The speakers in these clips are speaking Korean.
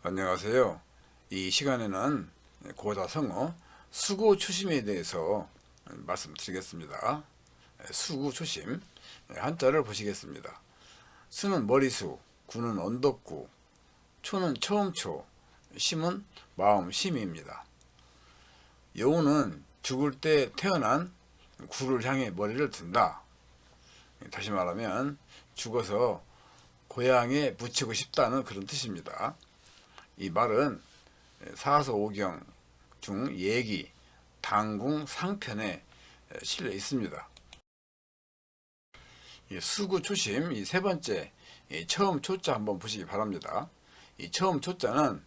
안녕하세요. 이 시간에는 고다성어 수구 초심에 대해서 말씀드리겠습니다. 수구 초심 한자를 보시겠습니다. 수는 머리수, 구는 언덕구, 초는 처음초, 심은 마음 심입니다. 여우는 죽을 때 태어난 구를 향해 머리를 든다. 다시 말하면 죽어서 고향에 묻히고 싶다는 그런 뜻입니다. 이 말은 사서 오경 중 예기, 당궁 상편에 실려 있습니다. 이 수구 초심 이 세 번째 이 처음 초자 한번 보시기 바랍니다. 이 처음 초자는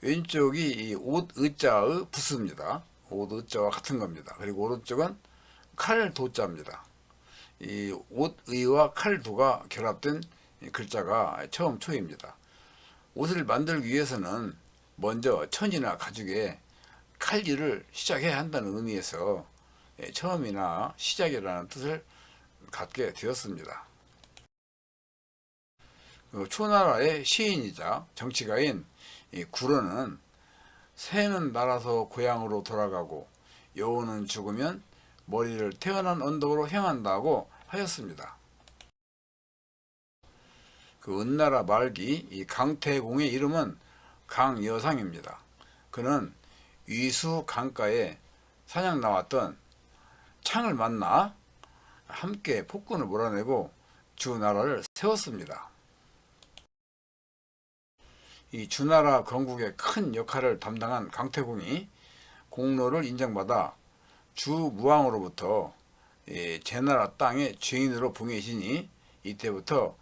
왼쪽이 이 옷 의자의 부수입니다. 옷 의자와 같은 겁니다. 그리고 오른쪽은 칼 도자입니다. 이 옷 의와 칼 도가 결합된 이 글자가 처음 초입니다. 옷을 만들기 위해서는 먼저 천이나 가죽에 칼질을 시작해야 한다는 의미에서 예, 처음이나 시작이라는 뜻을 갖게 되었습니다. 그 초나라의 시인이자 정치가인 이 구로는 새는 날아서 고향으로 돌아가고 여우는 죽으면 머리를 태어난 언덕으로 향한다고 하였습니다. 그 은나라 말기 이 강태공의 이름은 강여상입니다. 그는 위수 강가에 사냥 나왔던 창을 만나 함께 폭군을 몰아내고 주나라를 세웠습니다. 이 주나라 건국에 큰 역할을 담당한 강태공이 공로를 인정받아 주무왕으로부터 이 제나라 땅의 주인으로 봉해지니 이때부터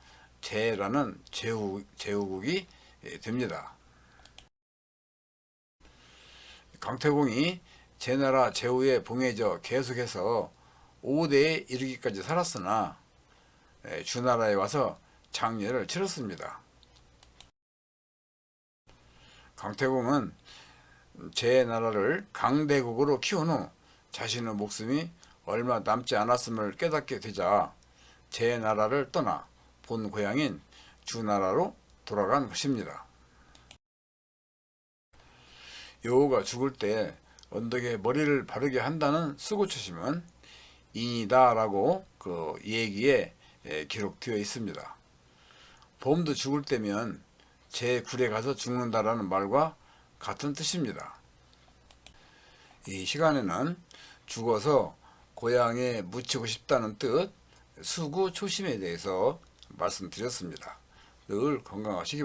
제라는 제후, 제후국이 됩니다. 강태공이 제나라 제후에 봉해져 계속해서 5대에 이르기까지 살았으나 에, 주나라에 와서 장례를 치렀습니다. 강태공은 제 나라를 강대국으로 키운 후 자신의 목숨이 얼마 남지 않았음을 깨닫게 되자 제 나라를 떠나 본 고향인 주나라로 돌아간 것입니다. 여우가 죽을 때 언덕에 머리를 바르게 한다는 수고초심은 인이다라고 그 얘기에 예, 기록되어 있습니다. 봄도 죽을 때면 제 굴에 가서 죽는다라는 말과 같은 뜻입니다. 이 시간에는 죽어서 고향에 묻히고 싶다는 뜻 수구 초심에 대해서 말씀드렸습니다. 늘 건강하시기 바랍니다.